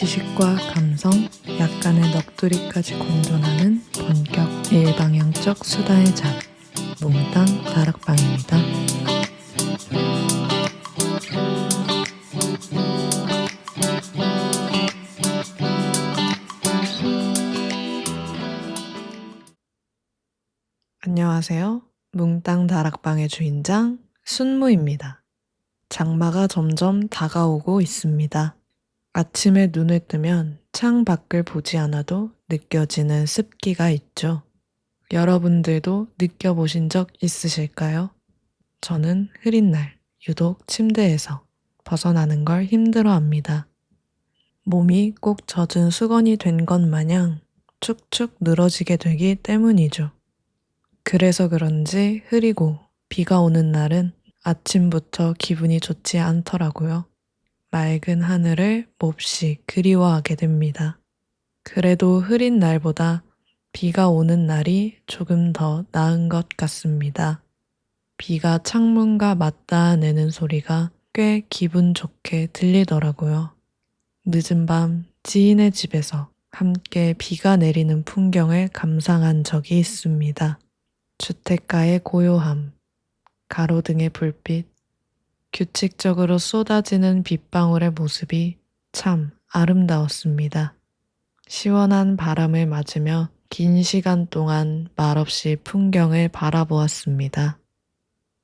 지식과 감성, 약간의 넋두리까지 공존하는 본격 일방향적 수다의 잡, 몽땅 다락방입니다. 안녕하세요. 몽땅 다락방의 주인장 순무입니다. 장마가 점점 다가오고 있습니다. 아침에 눈을 뜨면 창 밖을 보지 않아도 느껴지는 습기가 있죠. 여러분들도 느껴보신 적 있으실까요? 저는 흐린 날 유독 침대에서 벗어나는 걸 힘들어 합니다. 몸이 꼭 젖은 수건이 된 것 마냥 축축 늘어지게 되기 때문이죠. 그래서 그런지 흐리고 비가 오는 날은 아침부터 기분이 좋지 않더라고요. 맑은 하늘을 몹시 그리워하게 됩니다. 그래도 흐린 날보다 비가 오는 날이 조금 더 나은 것 같습니다. 비가 창문과 맞닿아 내는 소리가 꽤 기분 좋게 들리더라고요. 늦은 밤 지인의 집에서 함께 비가 내리는 풍경을 감상한 적이 있습니다. 주택가의 고요함, 가로등의 불빛, 규칙적으로 쏟아지는 빗방울의 모습이 참 아름다웠습니다. 시원한 바람을 맞으며 긴 시간 동안 말없이 풍경을 바라보았습니다.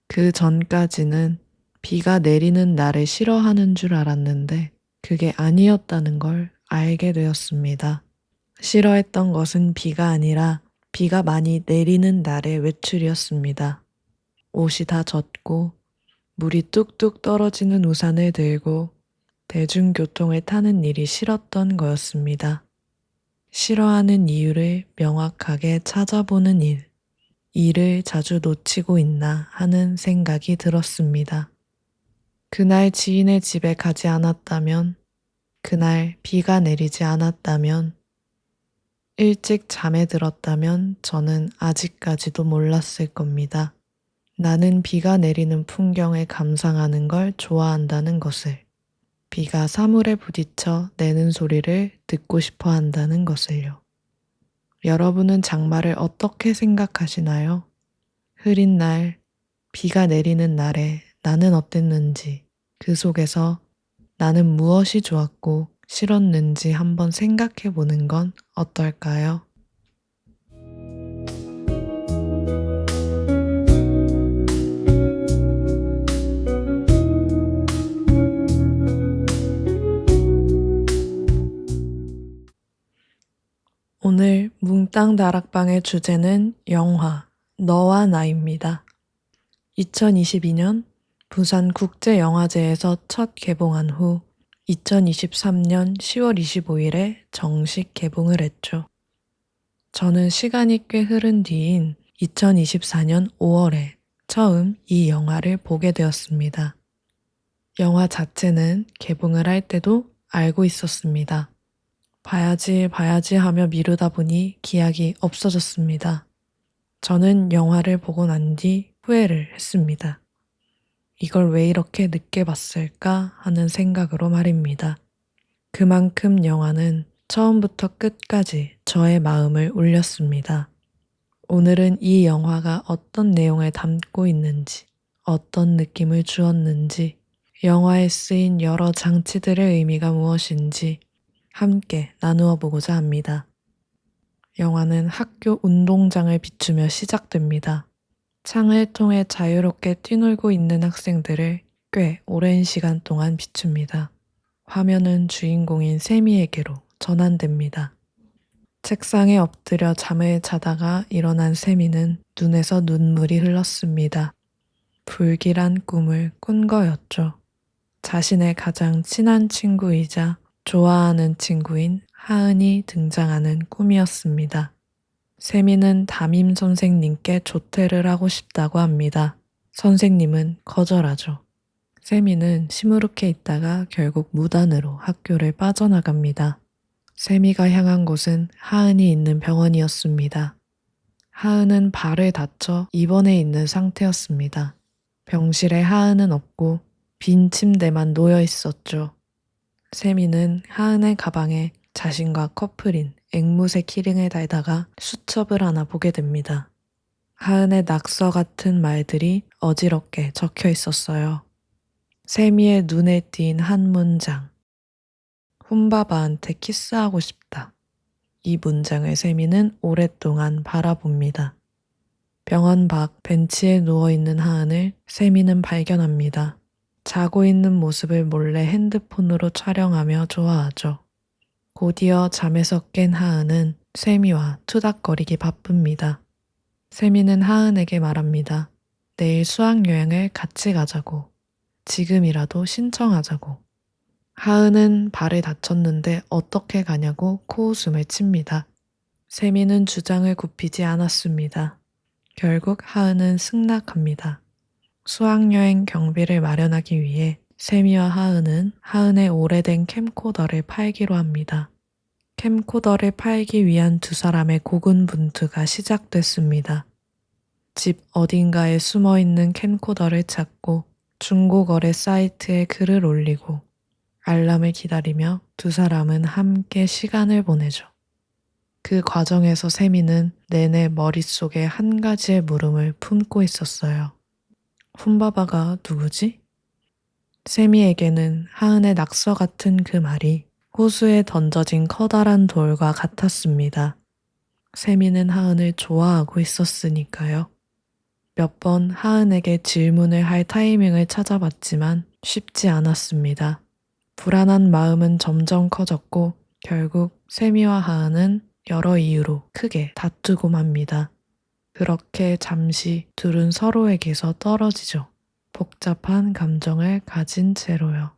그 전까지는 비가 내리는 날을 싫어하는 줄 알았는데 그게 아니었다는 걸 알게 되었습니다. 싫어했던 것은 비가 아니라 비가 많이 내리는 날의 외출이었습니다. 옷이 다 젖고 물이 뚝뚝 떨어지는 우산을 들고 대중교통을 타는 일이 싫었던 거였습니다. 싫어하는 이유를 명확하게 찾아보는 일, 일을 자주 놓치고 있나 하는 생각이 들었습니다. 그날 지인의 집에 가지 않았다면, 그날 비가 내리지 않았다면, 일찍 잠에 들었다면 저는 아직까지도 몰랐을 겁니다. 나는 비가 내리는 풍경을 감상하는 걸 좋아한다는 것을, 비가 사물에 부딪혀 내는 소리를 듣고 싶어 한다는 것을요. 여러분은 장마를 어떻게 생각하시나요? 흐린 날, 비가 내리는 날에 나는 어땠는지, 그 속에서 나는 무엇이 좋았고 싫었는지 한번 생각해 보는 건 어떨까요? 뭉땅 다락방의 주제는 영화 너와 나입니다. 2022년 부산 국제영화제에서 첫 개봉한 후 2023년 10월 25일에 정식 개봉을 했죠. 저는 시간이 꽤 흐른 뒤인 2024년 5월에 처음 이 영화를 보게 되었습니다. 영화 자체는 개봉을 할 때도 알고 있었습니다. 봐야지, 봐야지 하며 미루다 보니 기약이 없어졌습니다. 저는 영화를 보고 난 뒤 후회를 했습니다. 이걸 왜 이렇게 늦게 봤을까 하는 생각으로 말입니다. 그만큼 영화는 처음부터 끝까지 저의 마음을 울렸습니다. 오늘은 이 영화가 어떤 내용을 담고 있는지, 어떤 느낌을 주었는지, 영화에 쓰인 여러 장치들의 의미가 무엇인지 함께 나누어 보고자 합니다. 영화는 학교 운동장을 비추며 시작됩니다. 창을 통해 자유롭게 뛰놀고 있는 학생들을 꽤 오랜 시간 동안 비춥니다. 화면은 주인공인 세미에게로 전환됩니다. 책상에 엎드려 잠을 자다가 일어난 세미는 눈에서 눈물이 흘렀습니다. 불길한 꿈을 꾼 거였죠. 자신의 가장 친한 친구이자 좋아하는 친구인 하은이 등장하는 꿈이었습니다. 세미는 담임 선생님께 조퇴를 하고 싶다고 합니다. 선생님은 거절하죠. 세미는 시무룩해 있다가 결국 무단으로 학교를 빠져나갑니다. 세미가 향한 곳은 하은이 있는 병원이었습니다. 하은은 발을 다쳐 입원해 있는 상태였습니다. 병실에 하은은 없고 빈 침대만 놓여 있었죠. 세미는 하은의 가방에 자신과 커플인 앵무새 키링을 달다가 수첩을 하나 보게 됩니다. 하은의 낙서 같은 말들이 어지럽게 적혀 있었어요. 세미의 눈에 띈 한 문장. 훈바바한테 키스하고 싶다. 이 문장을 세미는 오랫동안 바라봅니다. 병원 밖 벤치에 누워있는 하은을 세미는 발견합니다. 자고 있는 모습을 몰래 핸드폰으로 촬영하며 좋아하죠. 곧이어 잠에서 깬 하은은 세미와 투닥거리기 바쁩니다. 세미는 하은에게 말합니다. 내일 수학여행을 같이 가자고. 지금이라도 신청하자고. 하은은 발을 다쳤는데 어떻게 가냐고 코웃음을 칩니다. 세미는 주장을 굽히지 않았습니다. 결국 하은은 승낙합니다. 수학여행 경비를 마련하기 위해 세미와 하은은 하은의 오래된 캠코더를 팔기로 합니다. 캠코더를 팔기 위한 두 사람의 고군분투가 시작됐습니다. 집 어딘가에 숨어 있는 캠코더를 찾고 중고거래 사이트에 글을 올리고 알람을 기다리며 두 사람은 함께 시간을 보내죠. 그 과정에서 세미는 내내 머릿속에 한 가지의 물음을 품고 있었어요. 훈바바가 누구지? 세미에게는 하은의 낙서 같은 그 말이 호수에 던져진 커다란 돌과 같았습니다. 세미는 하은을 좋아하고 있었으니까요. 몇 번 하은에게 질문을 할 타이밍을 찾아봤지만 쉽지 않았습니다. 불안한 마음은 점점 커졌고 결국 세미와 하은은 여러 이유로 크게 다투고 맙니다. 그렇게 잠시 둘은 서로에게서 떨어지죠. 복잡한 감정을 가진 채로요.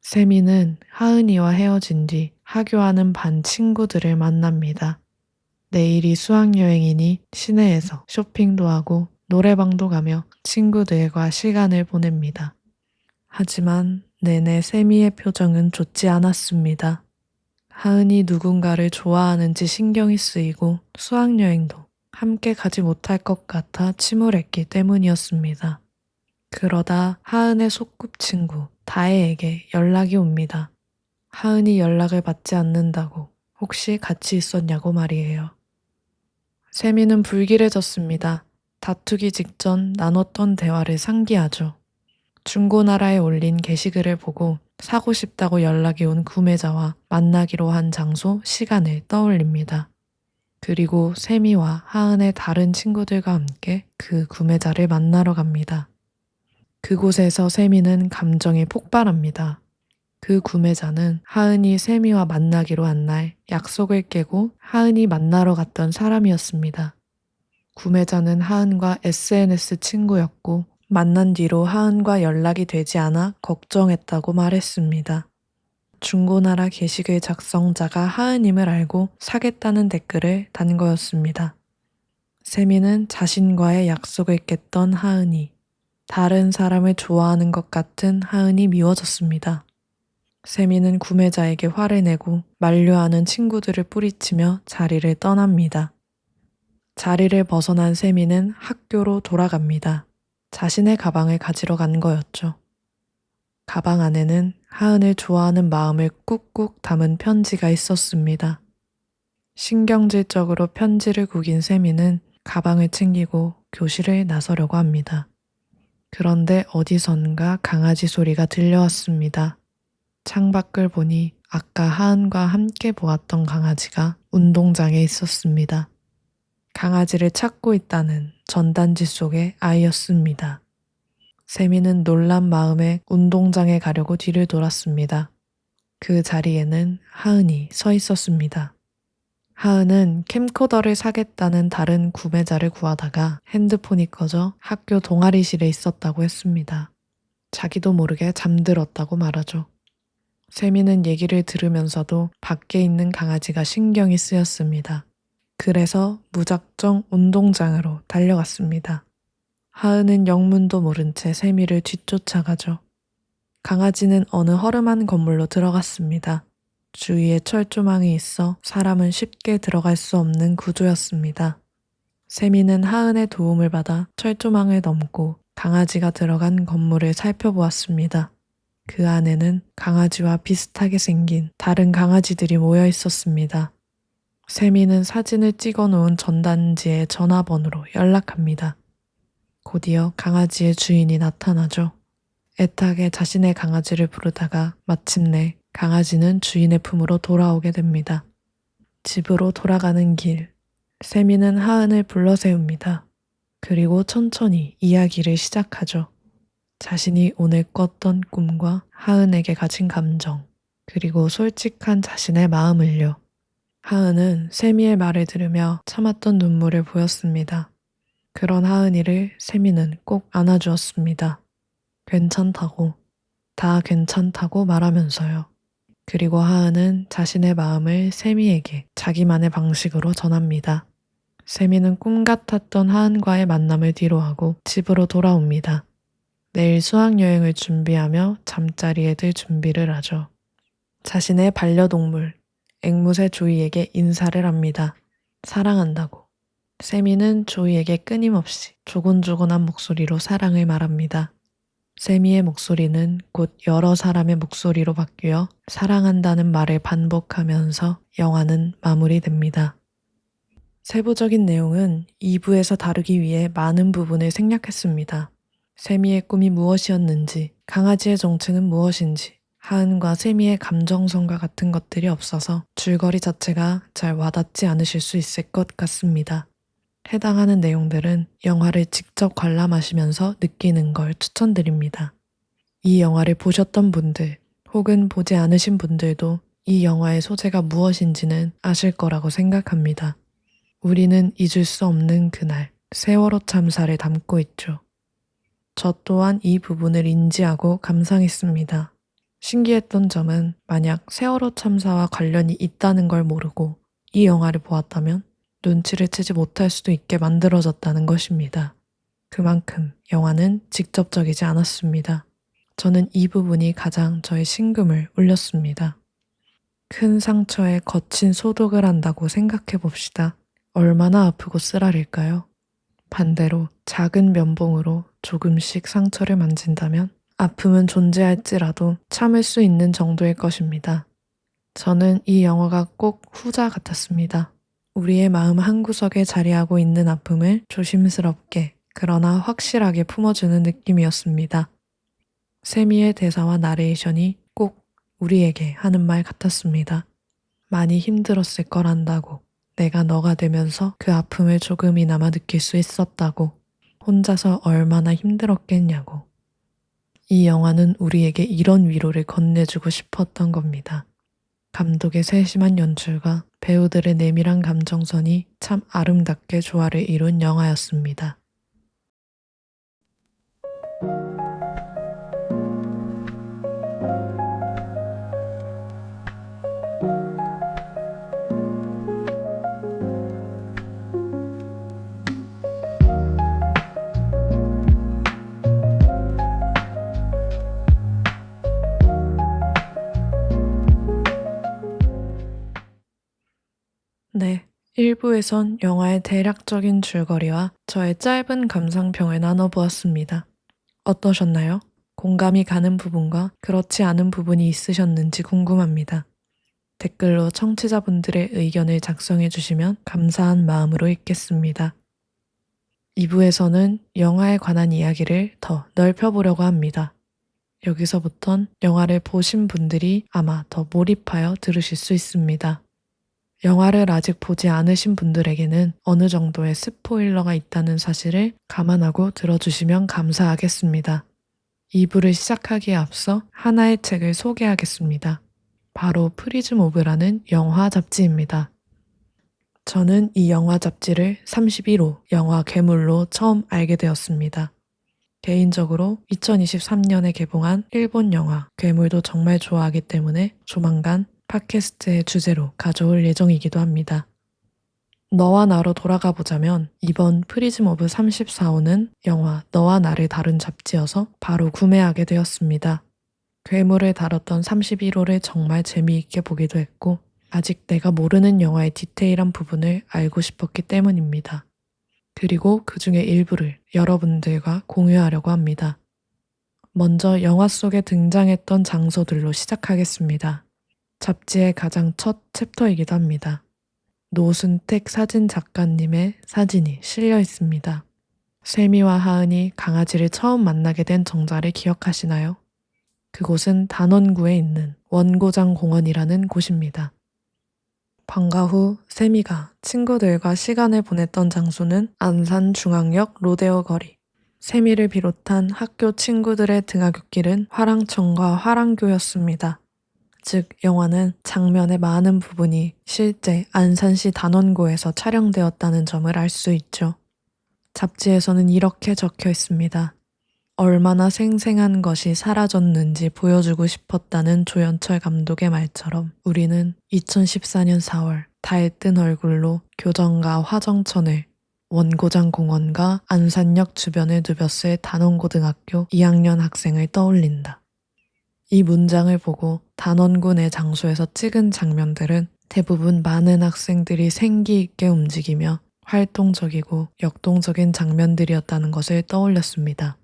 세미는 하은이와 헤어진 뒤 하교하는 반 친구들을 만납니다. 내일이 수학여행이니 시내에서 쇼핑도 하고 노래방도 가며 친구들과 시간을 보냅니다. 하지만 내내 세미의 표정은 좋지 않았습니다. 하은이 누군가를 좋아하는지 신경이 쓰이고 수학여행도 함께 가지 못할 것 같아 침울했기 때문이었습니다. 그러다 하은의 소꿉친구 다혜에게 연락이 옵니다. 하은이 연락을 받지 않는다고 혹시 같이 있었냐고 말이에요. 세미는 불길해졌습니다. 다투기 직전 나눴던 대화를 상기하죠. 중고나라에 올린 게시글을 보고 사고 싶다고 연락이 온 구매자와 만나기로 한 장소, 시간을 떠올립니다. 그리고 세미와 하은의 다른 친구들과 함께 그 구매자를 만나러 갑니다. 그곳에서 세미는 감정이 폭발합니다. 그 구매자는 하은이 세미와 만나기로 한 날 약속을 깨고 하은이 만나러 갔던 사람이었습니다. 구매자는 하은과 SNS 친구였고 만난 뒤로 하은과 연락이 되지 않아 걱정했다고 말했습니다. 중고나라 게시글 작성자가 하은임을 알고 사겠다는 댓글을 단 거였습니다. 세미는 자신과의 약속을 깼던 하은이, 다른 사람을 좋아하는 것 같은 하은이 미워졌습니다. 세미는 구매자에게 화를 내고 만류하는 친구들을 뿌리치며 자리를 떠납니다. 자리를 벗어난 세미는 학교로 돌아갑니다. 자신의 가방을 가지러 간 거였죠. 가방 안에는 하은을 좋아하는 마음을 꾹꾹 담은 편지가 있었습니다. 신경질적으로 편지를 구긴 세미는 가방을 챙기고 교실을 나서려고 합니다. 그런데 어디선가 강아지 소리가 들려왔습니다. 창밖을 보니 아까 하은과 함께 보았던 강아지가 운동장에 있었습니다. 강아지를 찾고 있다는 전단지 속의 아이였습니다. 세미는 놀란 마음에 운동장에 가려고 뒤를 돌았습니다. 그 자리에는 하은이 서 있었습니다. 하은은 캠코더를 사겠다는 다른 구매자를 구하다가 핸드폰이 꺼져 학교 동아리실에 있었다고 했습니다. 자기도 모르게 잠들었다고 말하죠. 세미는 얘기를 들으면서도 밖에 있는 강아지가 신경이 쓰였습니다. 그래서 무작정 운동장으로 달려갔습니다. 하은은 영문도 모른 채 세미를 뒤쫓아가죠. 강아지는 어느 허름한 건물로 들어갔습니다. 주위에 철조망이 있어 사람은 쉽게 들어갈 수 없는 구조였습니다. 세미는 하은의 도움을 받아 철조망을 넘고 강아지가 들어간 건물을 살펴보았습니다. 그 안에는 강아지와 비슷하게 생긴 다른 강아지들이 모여 있었습니다. 세미는 사진을 찍어 놓은 전단지의 전화번호로 연락합니다. 곧이어 강아지의 주인이 나타나죠. 애타게 자신의 강아지를 부르다가 마침내 강아지는 주인의 품으로 돌아오게 됩니다. 집으로 돌아가는 길, 세미는 하은을 불러 세웁니다. 그리고 천천히 이야기를 시작하죠. 자신이 오늘 꿨던 꿈과 하은에게 가진 감정, 그리고 솔직한 자신의 마음을요. 하은은 세미의 말을 들으며 참았던 눈물을 보였습니다. 그런 하은이를 세미는 꼭 안아주었습니다. 괜찮다고, 다 괜찮다고 말하면서요. 그리고 하은은 자신의 마음을 세미에게 자기만의 방식으로 전합니다. 세미는 꿈 같았던 하은과의 만남을 뒤로하고 집으로 돌아옵니다. 내일 수학여행을 준비하며 잠자리에 들 준비를 하죠. 자신의 반려동물, 앵무새 조이에게 인사를 합니다. 사랑한다고. 세미는 조이에게 끊임없이 조곤조곤한 목소리로 사랑을 말합니다. 세미의 목소리는 곧 여러 사람의 목소리로 바뀌어 사랑한다는 말을 반복하면서 영화는 마무리됩니다. 세부적인 내용은 2부에서 다루기 위해 많은 부분을 생략했습니다. 세미의 꿈이 무엇이었는지, 강아지의 정체는 무엇인지, 하은과 세미의 감정선과 같은 것들이 없어서 줄거리 자체가 잘 와닿지 않으실 수 있을 것 같습니다. 해당하는 내용들은 영화를 직접 관람하시면서 느끼는 걸 추천드립니다. 이 영화를 보셨던 분들, 혹은 보지 않으신 분들도 이 영화의 소재가 무엇인지는 아실 거라고 생각합니다. 우리는 잊을 수 없는 그날, 세월호 참사를 담고 있죠. 저 또한 이 부분을 인지하고 감상했습니다. 신기했던 점은 만약 세월호 참사와 관련이 있다는 걸 모르고 이 영화를 보았다면 눈치를 채지 못할 수도 있게 만들어졌다는 것입니다. 그만큼 영화는 직접적이지 않았습니다. 저는 이 부분이 가장 저의 심금을 울렸습니다. 큰 상처에 거친 소독을 한다고 생각해 봅시다. 얼마나 아프고 쓰라릴까요? 반대로 작은 면봉으로 조금씩 상처를 만진다면 아픔은 존재할지라도 참을 수 있는 정도일 것입니다. 저는 이 영화가 꼭 후자 같았습니다. 우리의 마음 한구석에 자리하고 있는 아픔을 조심스럽게 그러나 확실하게 품어주는 느낌이었습니다. 세미의 대사와 나레이션이 꼭 우리에게 하는 말 같았습니다. 많이 힘들었을 거란다고. 내가 너가 되면서 그 아픔을 조금이나마 느낄 수 있었다고. 혼자서 얼마나 힘들었겠냐고. 이 영화는 우리에게 이런 위로를 건네주고 싶었던 겁니다. 감독의 세심한 연출과 배우들의 내밀한 감정선이 참 아름답게 조화를 이룬 영화였습니다. 1부에선 영화의 대략적인 줄거리와 저의 짧은 감상평을 나눠보았습니다. 어떠셨나요? 공감이 가는 부분과 그렇지 않은 부분이 있으셨는지 궁금합니다. 댓글로 청취자분들의 의견을 작성해 주시면 감사한 마음으로 읽겠습니다. 2부에서는 영화에 관한 이야기를 더 넓혀보려고 합니다. 여기서부턴 영화를 보신 분들이 아마 더 몰입하여 들으실 수 있습니다. 영화를 아직 보지 않으신 분들에게는 어느 정도의 스포일러가 있다는 사실을 감안하고 들어주시면 감사하겠습니다. 2부를 시작하기에 앞서 하나의 책을 소개하겠습니다. 바로 프리즘 오브라는 영화 잡지입니다. 저는 이 영화 잡지를 31호 영화 괴물로 처음 알게 되었습니다. 개인적으로 2023년에 개봉한 일본 영화 괴물도 정말 좋아하기 때문에 조만간 팟캐스트의 주제로 가져올 예정이기도 합니다. 너와 나로 돌아가 보자면 이번 프리즘 오브 34호는 영화 너와 나를 다룬 잡지여서 바로 구매하게 되었습니다. 괴물을 다뤘던 31호를 정말 재미있게 보기도 했고 아직 내가 모르는 영화의 디테일한 부분을 알고 싶었기 때문입니다. 그리고 그 중에 일부를 여러분들과 공유하려고 합니다. 먼저 영화 속에 등장했던 장소들로 시작하겠습니다. 잡지의 가장 첫 챕터이기도 합니다. 노순택 사진 작가님의 사진이 실려 있습니다. 세미와 하은이 강아지를 처음 만나게 된 정자를 기억하시나요? 그곳은 단원구에 있는 원고장 공원이라는 곳입니다. 방과 후 세미가 친구들과 시간을 보냈던 장소는 안산 중앙역 로데오 거리. 세미를 비롯한 학교 친구들의 등하굣길은 화랑천과 화랑교였습니다. 즉, 영화는 장면의 많은 부분이 실제 안산시 단원고에서 촬영되었다는 점을 알 수 있죠. 잡지에서는 이렇게 적혀 있습니다. 얼마나 생생한 것이 사라졌는지 보여주고 싶었다는 조연철 감독의 말처럼 우리는 2014년 4월 달뜬 얼굴로 교정과 화정천을 원고장 공원과 안산역 주변을 누볐을 단원고등학교 2학년 학생을 떠올린다. 이 문장을 보고 단원구 내 장소에서 찍은 장면들은 대부분 많은 학생들이 생기 있게 움직이며 활동적이고 역동적인 장면들이었다는 것을 떠올렸습니다.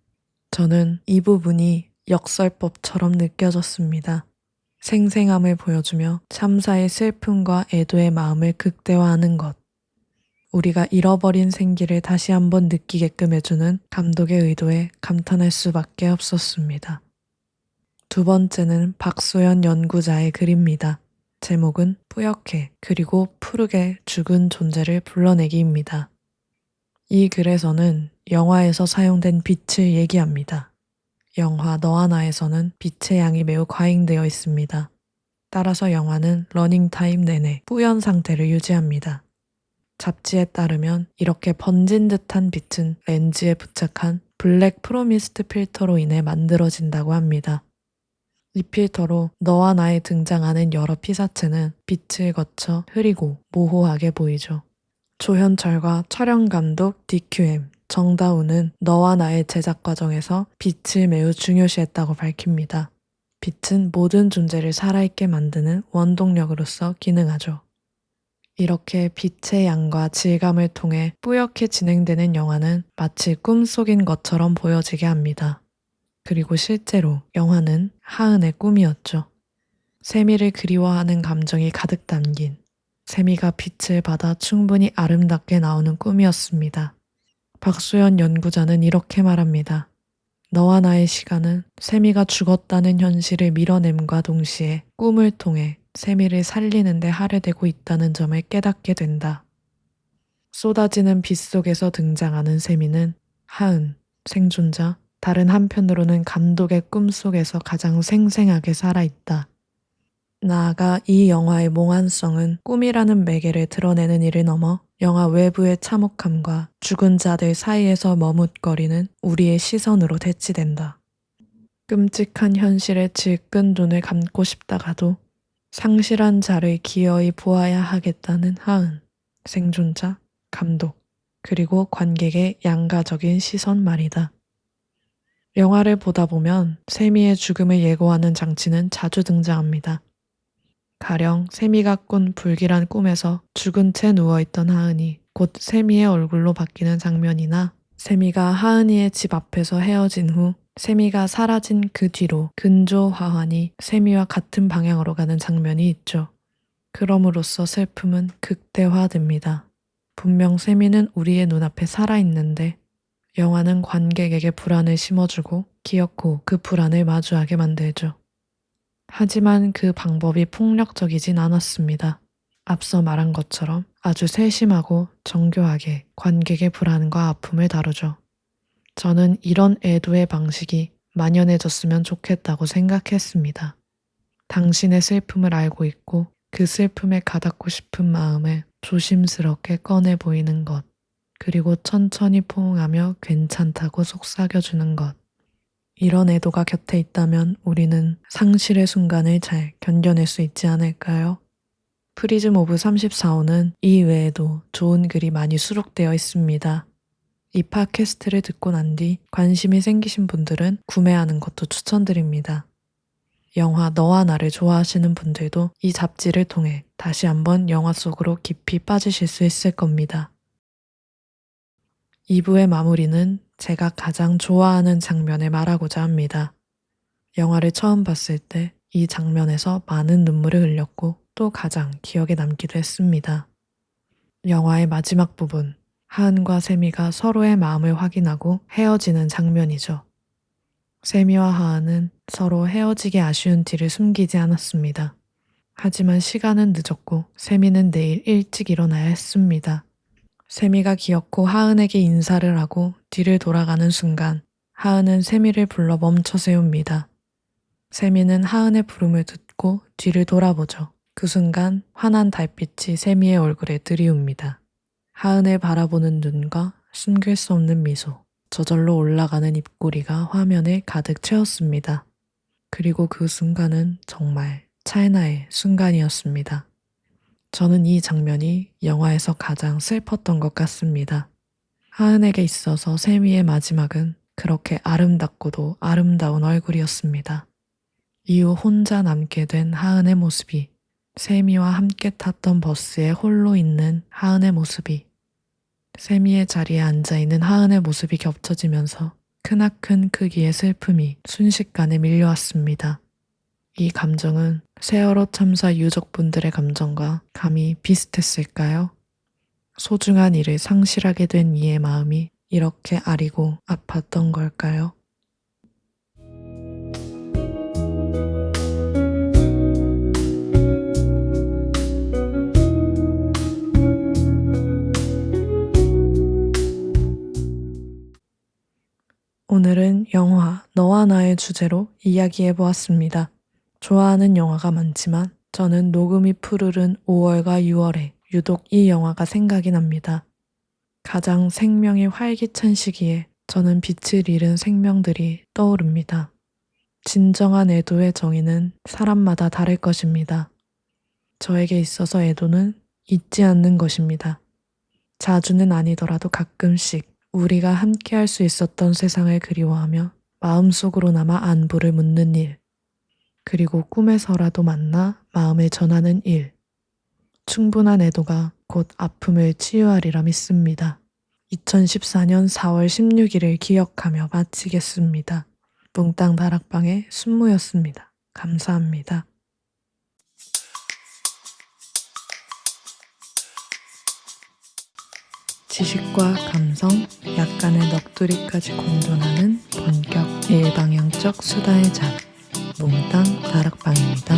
저는 이 부분이 역설법처럼 느껴졌습니다. 생생함을 보여주며 참사의 슬픔과 애도의 마음을 극대화하는 것. 우리가 잃어버린 생기를 다시 한번 느끼게끔 해주는 감독의 의도에 감탄할 수밖에 없었습니다. 두 번째는 박소연 연구자의 글입니다. 제목은 뿌옇게 그리고 푸르게 죽은 존재를 불러내기입니다. 이 글에서는 영화에서 사용된 빛을 얘기합니다. 영화 너와 나에서는 빛의 양이 매우 과잉되어 있습니다. 따라서 영화는 러닝타임 내내 뿌연 상태를 유지합니다. 잡지에 따르면 이렇게 번진 듯한 빛은 렌즈에 부착한 블랙 프로미스트 필터로 인해 만들어진다고 합니다. 이 필터로 너와 나에 등장하는 여러 피사체는 빛을 거쳐 흐리고 모호하게 보이죠. 조현철과 촬영 감독 DQM, 정다우는 너와 나의 제작 과정에서 빛을 매우 중요시했다고 밝힙니다. 빛은 모든 존재를 살아있게 만드는 원동력으로서 기능하죠. 이렇게 빛의 양과 질감을 통해 뿌옇게 진행되는 영화는 마치 꿈속인 것처럼 보여지게 합니다. 그리고 실제로 영화는 하은의 꿈이었죠. 세미를 그리워하는 감정이 가득 담긴 세미가 빛을 받아 충분히 아름답게 나오는 꿈이었습니다. 박수연 연구자는 이렇게 말합니다. 너와 나의 시간은 세미가 죽었다는 현실을 밀어냄과 동시에 꿈을 통해 세미를 살리는데 할애되고 있다는 점을 깨닫게 된다. 쏟아지는 빛 속에서 등장하는 세미는 하은, 생존자, 다른 한편으로는 감독의 꿈 속에서 가장 생생하게 살아있다. 나아가 이 영화의 몽환성은 꿈이라는 매개를 드러내는 일을 넘어 영화 외부의 참혹함과 죽은 자들 사이에서 머뭇거리는 우리의 시선으로 대치된다. 끔찍한 현실에 질끈 눈을 감고 싶다가도 상실한 자를 기어이 보아야 하겠다는 하은, 생존자, 감독, 그리고 관객의 양가적인 시선 말이다. 영화를 보다 보면 세미의 죽음을 예고하는 장치는 자주 등장합니다. 가령 세미가 꾼 불길한 꿈에서 죽은 채 누워있던 하은이 곧 세미의 얼굴로 바뀌는 장면이나 세미가 하은이의 집 앞에서 헤어진 후 세미가 사라진 그 뒤로 근조 화환이 세미와 같은 방향으로 가는 장면이 있죠. 그럼으로써 슬픔은 극대화됩니다. 분명 세미는 우리의 눈앞에 살아있는데 영화는 관객에게 불안을 심어주고 기어코 그 불안을 마주하게 만들죠. 하지만 그 방법이 폭력적이진 않았습니다. 앞서 말한 것처럼 아주 세심하고 정교하게 관객의 불안과 아픔을 다루죠. 저는 이런 애도의 방식이 만연해졌으면 좋겠다고 생각했습니다. 당신의 슬픔을 알고 있고 그 슬픔에 가닿고 싶은 마음을 조심스럽게 꺼내 보이는 것, 그리고 천천히 포옹하며 괜찮다고 속삭여주는 것. 이런 애도가 곁에 있다면 우리는 상실의 순간을 잘 견뎌낼 수 있지 않을까요? 프리즘 오브 34호는 이 외에도 좋은 글이 많이 수록되어 있습니다. 이 팟캐스트를 듣고 난 뒤 관심이 생기신 분들은 구매하는 것도 추천드립니다. 영화 너와 나를 좋아하시는 분들도 이 잡지를 통해 다시 한번 영화 속으로 깊이 빠지실 수 있을 겁니다. 2부의 마무리는 제가 가장 좋아하는 장면을 말하고자 합니다. 영화를 처음 봤을 때 이 장면에서 많은 눈물을 흘렸고 또 가장 기억에 남기도 했습니다. 영화의 마지막 부분, 하은과 세미가 서로의 마음을 확인하고 헤어지는 장면이죠. 세미와 하은은 서로 헤어지기 아쉬운 티를 숨기지 않았습니다. 하지만 시간은 늦었고 세미는 내일 일찍 일어나야 했습니다. 세미가 기어코 하은에게 인사를 하고 뒤를 돌아가는 순간 하은은 세미를 불러 멈춰 세웁니다. 세미는 하은의 부름을 듣고 뒤를 돌아보죠. 그 순간 환한 달빛이 세미의 얼굴에 들이웁니다. 하은을 바라보는 눈과 숨길 수 없는 미소, 저절로 올라가는 입꼬리가 화면을 가득 채웠습니다. 그리고 그 순간은 정말 찰나의 순간이었습니다. 저는 이 장면이 영화에서 가장 슬펐던 것 같습니다. 하은에게 있어서 세미의 마지막은 그렇게 아름답고도 아름다운 얼굴이었습니다. 이후 혼자 남게 된 하은의 모습이 세미와 함께 탔던 버스에 홀로 있는 하은의 모습이 세미의 자리에 앉아 있는 하은의 모습이 겹쳐지면서 크나큰 크기의 슬픔이 순식간에 밀려왔습니다. 이 감정은 세월호 참사 유족분들의 감정과 감이 비슷했을까요? 소중한 일을 상실하게 된 이의 마음이 이렇게 아리고 아팠던 걸까요? 오늘은 영화 너와 나의 주제로 이야기해 보았습니다. 좋아하는 영화가 많지만 저는 녹음이 푸르른 5월과 6월에 유독 이 영화가 생각이 납니다. 가장 생명이 활기찬 시기에 저는 빛을 잃은 생명들이 떠오릅니다. 진정한 애도의 정의는 사람마다 다를 것입니다. 저에게 있어서 애도는 잊지 않는 것입니다. 자주는 아니더라도 가끔씩 우리가 함께 할 수 있었던 세상을 그리워하며 마음속으로 남아 안부를 묻는 일, 그리고 꿈에서라도 만나 마음을 전하는 일. 충분한 애도가 곧 아픔을 치유하리라 믿습니다. 2014년 4월 16일을 기억하며 마치겠습니다. 뭉땅 다락방의 순무였습니다. 감사합니다. 지식과 감성, 약간의 넋두리까지 공존하는 본격 일방향적 수다의 장, 몽땅 다락방입니다.